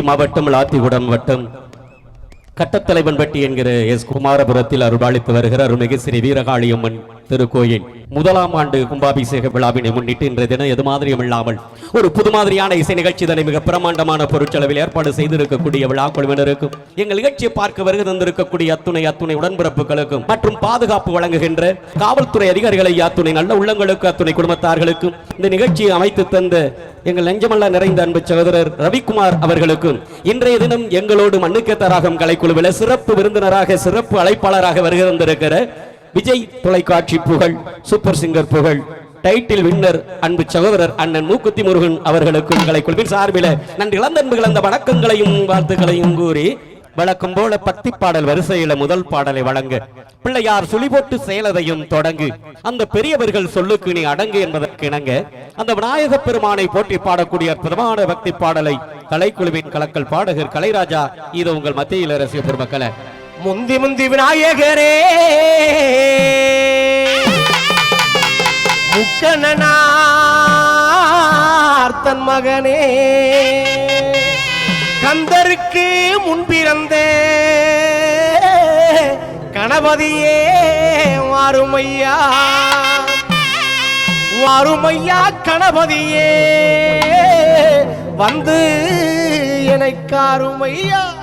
தூத்துக்குடி மாவட்டம் லாத்திகுடம் வட்டம். கட்டத்தலைவன்பட்டி என்கிற எஸ். குமாரபுரத்தில் அருளாளித்து வருகிற அருள்மிகு ஸ்ரீ வீரகாளியம்மன். திருக்கோயில். முதலாம் ஆண்டு கும்பாபிஷேக விழாவினை முன்னிட்டு இன்றைய தினம் எது மாதிரியும் இல்லாமல் ஒரு புது மாதிரியான இசை நிகழ்ச்சி தினை மிக பிரமாண்டமான பொருட்செலவில் ஏற்பாடு செய்திருக்கக்கூடிய விழா குழுவினருக்கும் எங்கள் நிகழ்ச்சியை பார்க்க வருகை தந்திருக்கக்கூடிய அத்துணை அத்துணை உடன்பிறப்புகளுக்கும் மற்றும் பாதுகாப்பு வழங்குகின்ற காவல்துறை அதிகாரிகளை அத்துணை நல்ல உள்ளங்களுக்கு அத்துணை குடும்பத்தார்களுக்கும் இந்த நிகழ்ச்சியை அமைத்து தந்த எங்கள் நெஞ்சமல்ல நிறைந்த அன்பு சகோதரர் ரவிக்குமார் அவர்களுக்கும் இன்றைய தினம் எங்களோடு மண்ணுக்கேத்தராகம் கலைக்குழுவில் சிறப்பு விருந்தினராக சிறப்பு அழைப்பாளராக வருகை தந்திருக்கிற விஜய் தொலைக்காட்சி புகழ் சூப்பர் சிங்கர் புகழ் டைட்டில் வின்னர் அன்பு சகோதரர் அண்ணன் மூக்குத்தி முருகன் அவர்களுக்கு உங்களை குழுவின் சார்பில் நன்றி. இழந்த அன்பு கலந்த வணக்கங்களையும் வாழ்த்துக்களையும் கூறி வழக்கம் போல பத்தி பாடல் வரிசையில முதல் பாடலை வழங்க பிள்ளையார் சுழி போட்டு செயலதையும் தொடங்கு. அந்த பெரியவர்கள் சொல்லுக்கு நீ அடங்கு என்பதற்கு இணங்க. அந்த விநாயக பெருமானை போட்டி பாடக்கூடிய அற்புதமான பக்தி பாடலை கலைக்குழுவின் கலக்கல் பாடகர் கலைராஜா இது உங்கள் மத்தியில் ரசிக பெருமக்களை. முந்தி முந்தி விநாயகரே. முக்கணனார் தன் மகனே. கந்தருக்கு முன்பிறந்த கணபதியே வாருமையா. வாருமையா கணபதியே. வந்து எனக்காருமையா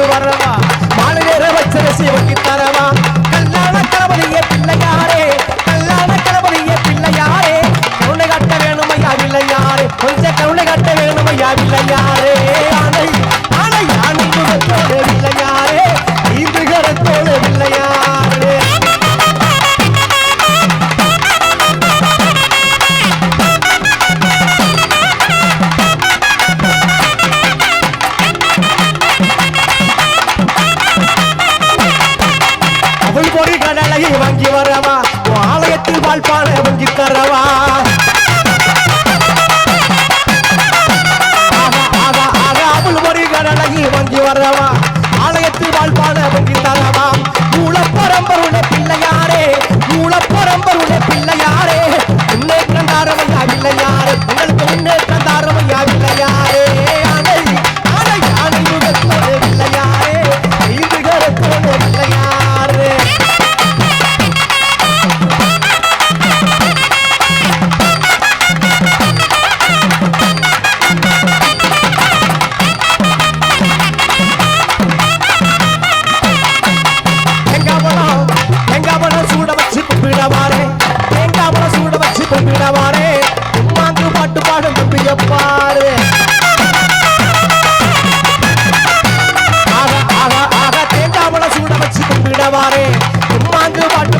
वर வாழ்பான வாங்கி பாடியவாறே உம்மாந்து பாட்டு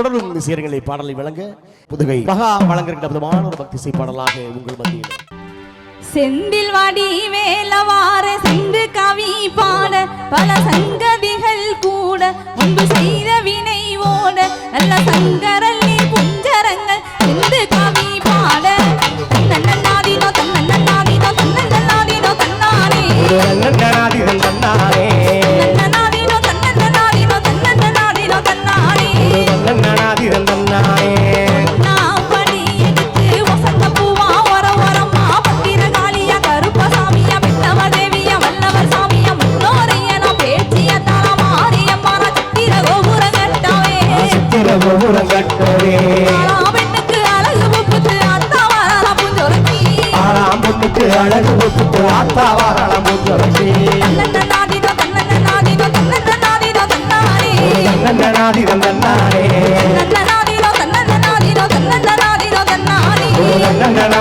தொடர்ந்து சீர்களை பாடலை வழங்க புதுகை மகா வழங்கிருக்கிற விதமான ஒரு பக்தி பாடலாக உங்கள் மத்தியில். செந்தில் வாடி வேலவார செந்து கவி பாட பல சங்கதிகள் கூட முன்பு செய்த வினை ஓட நல்ல சங்கரல் நீ புஞ்சரங்கள் செந்து கவி பாட. தன்னன்னாதினோ தன்னன்னாதினோ தன்னன்னாதினோ தன்னானே. na na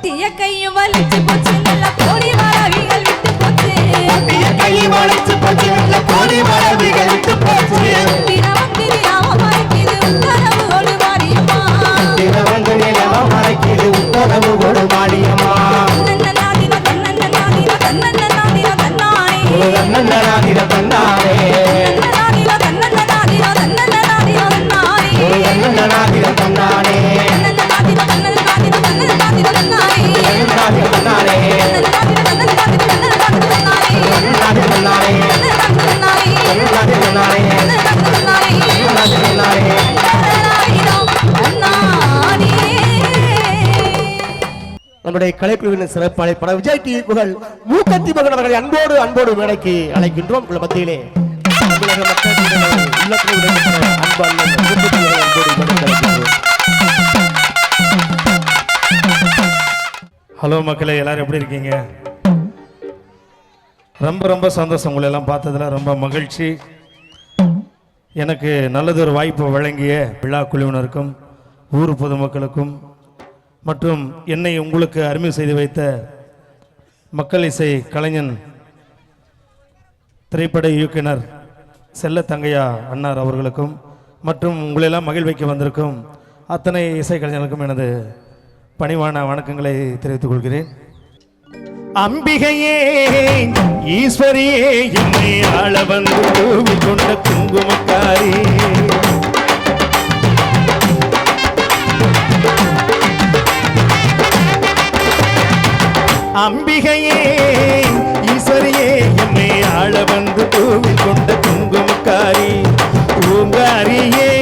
பொத்திய கையும் வலிச்சு போச்சு. நல்ல கோடி மரவிகள் விட்டு போச்சு. பொத்திய கையும் வலிச்சு போச்சு. நல்ல கோடி மரவிகள் விட்டு போச்சு. தினமும் நம்முடைய கலைப்பிரிவின் சிறப்பாளை பட விஜய் டிவி புகழ் மூக்கத்தி மகன் அவர்களை அன்போடு அன்போடு மேடைக்கு அழைக்கின்றோம். உங்கள் மத்தியிலே ஹலோ மக்களே எல்லாரும் எப்படி இருக்கீங்க? ரொம்ப ரொம்ப சந்தோஷம். உங்களை எல்லாம் பார்த்ததுல ரொம்ப மகிழ்ச்சி. எனக்கு நல்லதொரு வாய்ப்பு வழங்கிய விழா குழுவினருக்கும் ஊர் பொதுமக்களுக்கும் மற்றும் என்னை உங்களுக்கு அருமை செய்து வைத்த மக்கள் இசை கலைஞன் திரைப்பட இயக்குனர் செல்ல தங்கையா அன்னார் அவர்களுக்கும் மற்றும் உங்களெல்லாம் மகிழ்வைக்க வந்திருக்கும் அத்தனை இசைக்கலைஞர்களுக்கும் எனது பணிவான வணக்கங்களை தெரிவித்துக் கொள்கிறேன். அம்பிகையே ஈஸ்வரியே என்னை ஆள கொண்ட குங்குமக்காரி. அம்பிகையே ஈஸ்வரியே என்னை ஆள வந்து கோவில் கொண்ட குங்குமக்காரி பூங்காரியே.